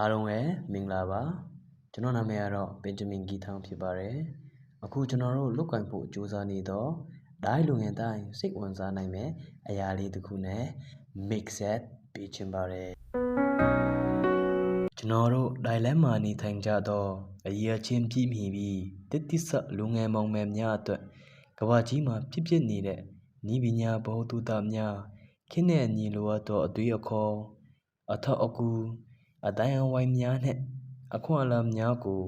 အားလုံးပဲမင်္ဂလာပါကျွန်တော်နာမည်ကတော့ဘင်ဂျမင်ဂီထောင်ဖြစ်ပါတယ်အခုကျွန်တော်တို့လုတ်ကင်ဖို့စူးစမ်းနေတော့ဒိုင်းလူငယ်တိုင်းစိတ်ဝင်စားနိုင်မဲ့အရာလေးတစ်ခုနဲ့ mix set ပေးချင်ပါတယ်ကျွန်တော်တို့ဒိုင်လန်မှာနေထိုင်ကြတော့အရေးအချင်းပြည့်မီပြီးတစ်တိဆလူငယ်မောင်မယ်များအတွက်ကဘာကြီးမှာဖြစ်ဖြစ်နေတဲ့ဤပညာဘောတူတာများခင်းတဲ့ညီလိုအပ်သောအတွေ့အခေါ်အထောက်အကူ အတိုင်းအဝိုင်းများနှင့်အခွင့်အလမ်းများကို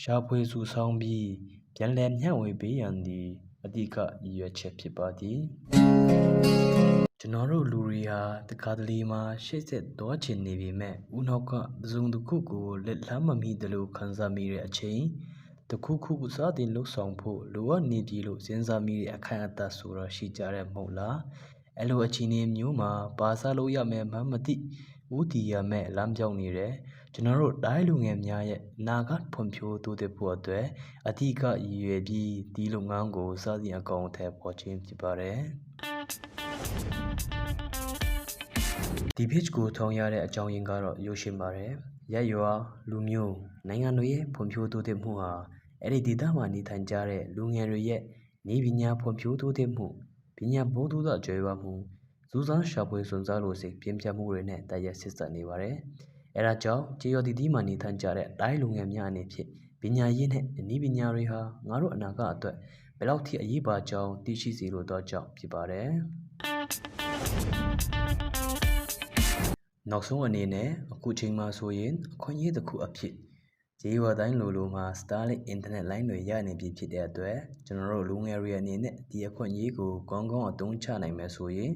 ရှာဖွေစုဆောင်းပြီးပြန်လည်မျှဝေပေးရန်သည်အဓိကရည်ရွယ်ချက်ဖြစ်ပါသည်ကျွန်တော်တို့လူတွေဟာတခါတလေမှာရှေ့ဆက်သွားချင်နေပေမဲ့ဦးနောက်ကတစ်စုံတစ်ခုကိုလက်လှမ်းမမီတယ်လို့ခံစားမိတဲ့အချိန်တစ်ခုခုစတင်လှုပ်ဆောင်ဖို့လိုအပ်နေပြီလို့စဉ်းစားမိတဲ့အခိုင်အတန့်ဆိုတော့ရှိကြတဲ့မဟုတ်လားအဲ့လိုအချိန်မျိုးမှာပါစားလို့ရမယ်မှမသိ ဦးတည်ရမဲ့လမ်းပြောင်းနေတယ်ကျွန်တော်တို့တိုင်းလူငယ်များရဲ့နာဂတ်ဖွံ့ဖြိုးတိုးတက်ဖို့အတွက်အထူးကရည်ရွယ်ပြီးဒီလုပ်ငန်းကိုစတင်အကောင်အထည်ဖော်ခြင်းဖြစ်ပါတယ်ဒီ page ကိုထောင်ရတဲ့အကြောင်းရင်းကတော့ရုပ်ရှင်ပါတယ်ရက်ရွာလူမျိုးနိုင်ငံတွေရဲ့ဖွံ့ဖြိုးတိုးတက်မှုဟာအဲ့ဒီဒေသမှာနေထိုင်ကြတဲ့လူငယ်တွေရဲ့နေပညာဖွံ့ဖြိုးတိုးတက်မှုပညာဘုဒ္ဓသာကြွယ်ဝမှု စူးစမ်းရှာဖွေစွမ်းစားလို့စိတ်ပြင်းပြမှုတွေနဲ့တိုက်ရိုက်ဆက်စပ်နေပါတယ်။အဲဒါကြောင့်ကြေယော်တီတီမှာနေထိုင်ကြတဲ့တိုင်းလူငယ်များအနေဖြင့်ပညာရေးနဲ့အနည်းပညာတွေဟာငါတို့အနာဂတ်အတွက်ဘယ်လောက်ထိအရေးပါကြောင်းသိရှိစေလိုသောကြောင့်ဖြစ်ပါတယ်။နောက်ဆုံးအနေနဲ့အခုချိန်မှာဆိုရင်အခွင့်အရေးတစ်ခုအဖြစ်ဂျေဝါတိုင်းလိုလိုမှာ Starlink အင်တာနက်လိုင်းတွေရနေပြီဖြစ်တဲ့အတွက်ကျွန်တော်တို့လူငယ်တွေအနေနဲ့ဒီအခွင့်အရေးကိုကောင်းကောင်းအသုံးချနိုင်မယ်ဆိုရင်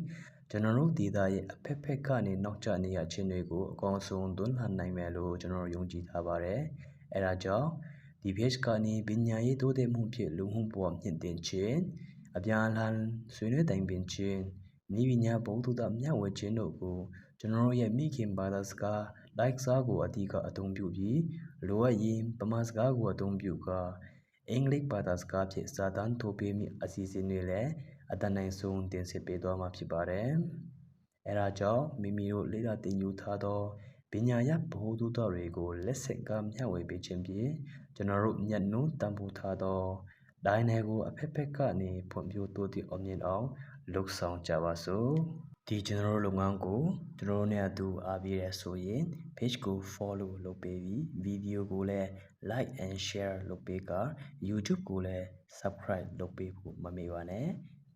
ကျွန်တော်တို့ဒေသရဲ့အဖက်ဖက်ကနေနောက်ကျနေရခြင်းတွေကိုအကောင်းဆုံးသွန်းလှန်နိုင်မယ်လို့ကျွန်တော်ယုံကြည်ထားပါတယ်။အဲဒါကြောင့်ဒီ page ကနေပညာရေးတိုးတက်မှုဖြင့်လူမှုဘဝမြင့်တင်ခြင်းအပြန်အလှန်ဆွေးနွေးတိုင်ပင်ခြင်းဤပညာဘုံသူတမျှဝေခြင်းတို့ကိုကျွန်တော်တို့ရဲ့မိခင်ဘာသာစကားလိုက်စားကိုအဓိကအသုံးပြုပြီးလိုအပ်ရင်ဗမာစကားကိုအသုံးပြုကာအင်္ဂလိပ်ဘာသာစကားဖြင့်စာတမ်းထိုးပေးမိအစီအစဉ်တွေလည်းအတန်နိုင်ဆုံးတင်ဆက်ပေးသွားမှာဖြစ်ပါတယ်။အဲဒါကြောင့်မိမိတို့လေ့လာသင်ယူထားသောပညာရပ်ဗဟုသုတတွေကိုလက်ဆင့်ကမ်းမျှဝေပေးခြင်းဖြင့်ကျွန်တော်တို့မျက်နှာတန်ဖိုးထားသောဒိုင်းနယ်ကိုအဖက်ဖက်ကနေဖွံ့ဖြိုးတိုးတက်အောင်မြင်အောင်လှုပ်ဆောင်ကြပါစို့ဒီကျွန်တော်တို့လုပ်ငန်းကိုကျွန်တော်တို့နဲ့အတူအားပေးရဆိုရင် page ကို follow လုပ်ပေးပြီး video ကိုလည်း like and share လုပ်ပေးက YouTube ကိုလည်း subscribe လုပ်ပေးဖို့မမေ့ပါနဲ့